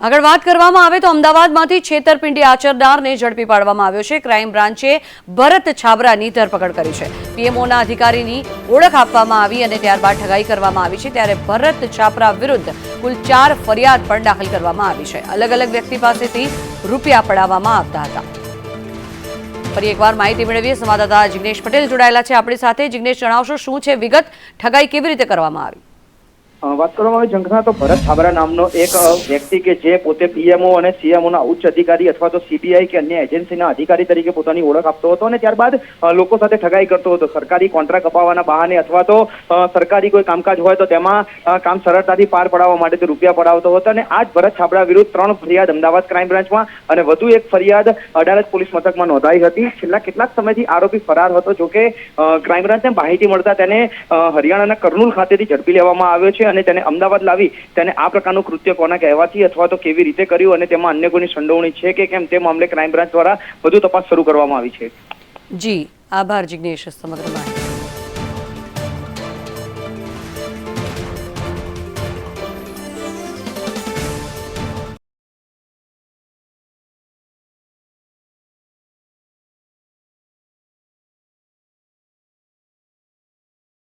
આગળ વાત કરવામાં આવે તો અમદાવાદમાંથી છેતરપિંડી આચરનારને ઝડપી પાડવામાં આવ્યો છે. ક્રાઇમ બ્રાન્ચે ભરત છાબરાની ધરપકડ કરી છે. પીએમઓના અધિકારીની ઓળખ આપવામાં આવી અને ત્યારબાદ ઠગાઈ કરવામાં આવી છે. ત્યારે ભરત છાપરા વિરુદ્ધ કુલ ચાર ફરિયાદ પણ દાખલ કરવામાં આવી છે. અલગ અલગ વ્યક્તિ પાસેથી રૂપિયા પડાવવામાં આવતા હતા. ફરી એકવાર માહિતી મેળવીએ. સંવાદદાતા જિગ્નેશ પટેલ જોડાયેલા છે આપણી સાથે. જિગ્નેશ, જણાવશો શું છે? વિગત ઠગાઈ કેવી રીતે કરવામાં આવી? વાત કરવામાં આવે જંખના તો ભરત છાબરા નામનો એક વ્યક્તિ કે જે પોતે પીએમઓ અને સીએમઓના ઉચ્ચ અધિકારી અથવા તો સીબીઆઈ કે અન્ય એજન્સીના અધિકારી તરીકે પોતાની ઓળખ આપતો હતો અને ત્યારબાદ લોકો સાથે ઠગાઈ કરતો હતો. સરકારી કોન્ટ્રાક્ટ અપાવવાના બહાને અથવા તો સરકારી કોઈ કામકાજ હોય તો તેમાં કામ સરળતાથી પાર પડાવવા માટે તે રૂપિયા પડાવતો હતો અને આ જ ભરત છાબરા વિરુદ્ધ ત્રણ ફરિયાદ અમદાવાદ ક્રાઇમ બ્રાન્ચમાં અને વધુ એક ફરિયાદ અડાલજ પોલીસ મથકમાં નોંધાઈ હતી. છેલ્લા કેટલાક સમયથી આરોપી ફરાર હતો, જોકે ક્રાઇમ બ્રાન્ચને માહિતી મળતા તેને હરિયાણાના કરનૂલ ખાતેથી ઝડપી લેવામાં આવ્યો છે અને તેને અમદાવાદ લાવી તેને આ પ્રકારનું કૃત્ય કોના કહેવાથી અથવા તો કેવી રીતે કર્યું અને તેમાં અન્ય કોઈની સંડોવણી છે કે કેમ તે મામલે ક્રાઇમ બ્રાન્ચ દ્વારા વધુ તપાસ શરૂ કરવામાં આવી છે. જી, આભાર જિજ્ઞેશ સમગ્ર માહિતી.